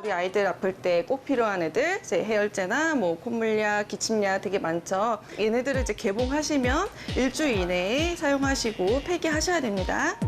우리 아이들 아플 때 꼭 필요한 애들, 이제 해열제나 뭐 콧물약, 기침약 되게 많죠. 얘네들을 이제 개봉하시면 일주일 이내에 사용하시고 폐기하셔야 됩니다.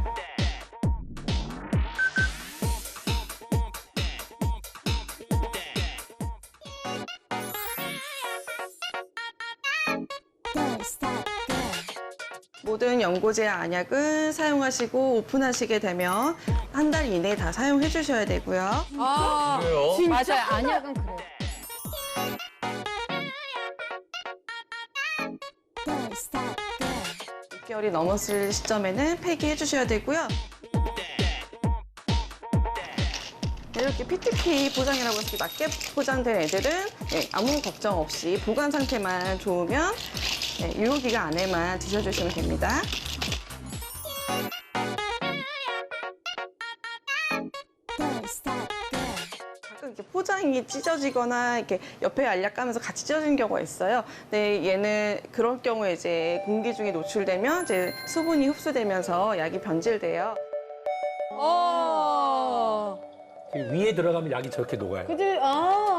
모든 연고제 안약은 사용하시고 오픈하시게 되면 한 달 이내에 다 사용해 주셔야 되고요. 아, 그래요? 맞아요. 안약은 그래요. 육 개월이 넘었을 시점에는 폐기해 주셔야 되고요. 이렇게 PTP 포장이라고 해서 낮게 포장된 애들은 예, 아무 걱정 없이 보관 상태만 좋으면 예, 유효기간 안에만 드셔주시면 됩니다. 가끔 이렇게 포장이 찢어지거나 이렇게 옆에 알약 까면서 같이 찢어지는 경우가 있어요. 근데 얘는 그런 경우에 이제 공기 중에 노출되면 이제 수분이 흡수되면서 약이 변질돼요. 어. 위에 들어가면 약이 저렇게 녹아요. 그들, 아.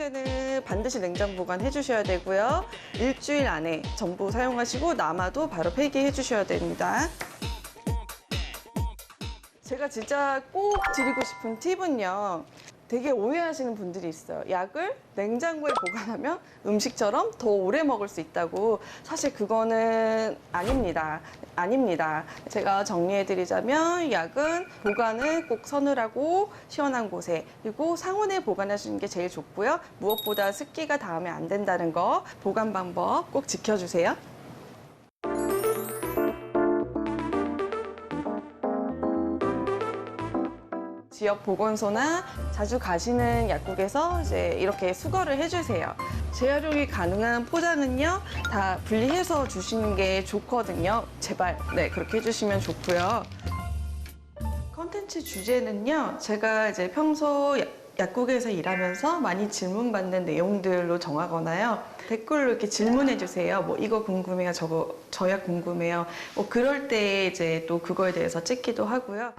항생제는 반드시 냉장 보관해 주셔야 되고요. 일주일 안에 전부 사용하시고 남아도 바로 폐기해 주셔야 됩니다. 제가 진짜 꼭 드리고 싶은 팁은요. 되게 오해하시는 분들이 있어요. 약을 냉장고에 보관하면 음식처럼 더 오래 먹을 수 있다고. 사실 그거는 아닙니다. 아닙니다. 제가 정리해드리자면 약은 보관은 꼭 서늘하고 시원한 곳에 그리고 상온에 보관하시는 게 제일 좋고요. 무엇보다 습기가 닿으면 안 된다는 거 보관 방법 꼭 지켜주세요. 지역 보건소나 자주 가시는 약국에서 이제 이렇게 수거를 해주세요. 재활용이 가능한 포장은요 다 분리해서 주시는 게 좋거든요. 제발 네 그렇게 해주시면 좋고요. 컨텐츠 주제는요 제가 이제 평소 야- 약국에서 일하면서 많이 질문받는 내용들로 정하거나요. 댓글로 이렇게 질문해 주세요. 뭐 이거 궁금해요. 저거 저약 궁금해요. 뭐 그럴 때 이제 또 그거에 대해서 찍기도 하고요.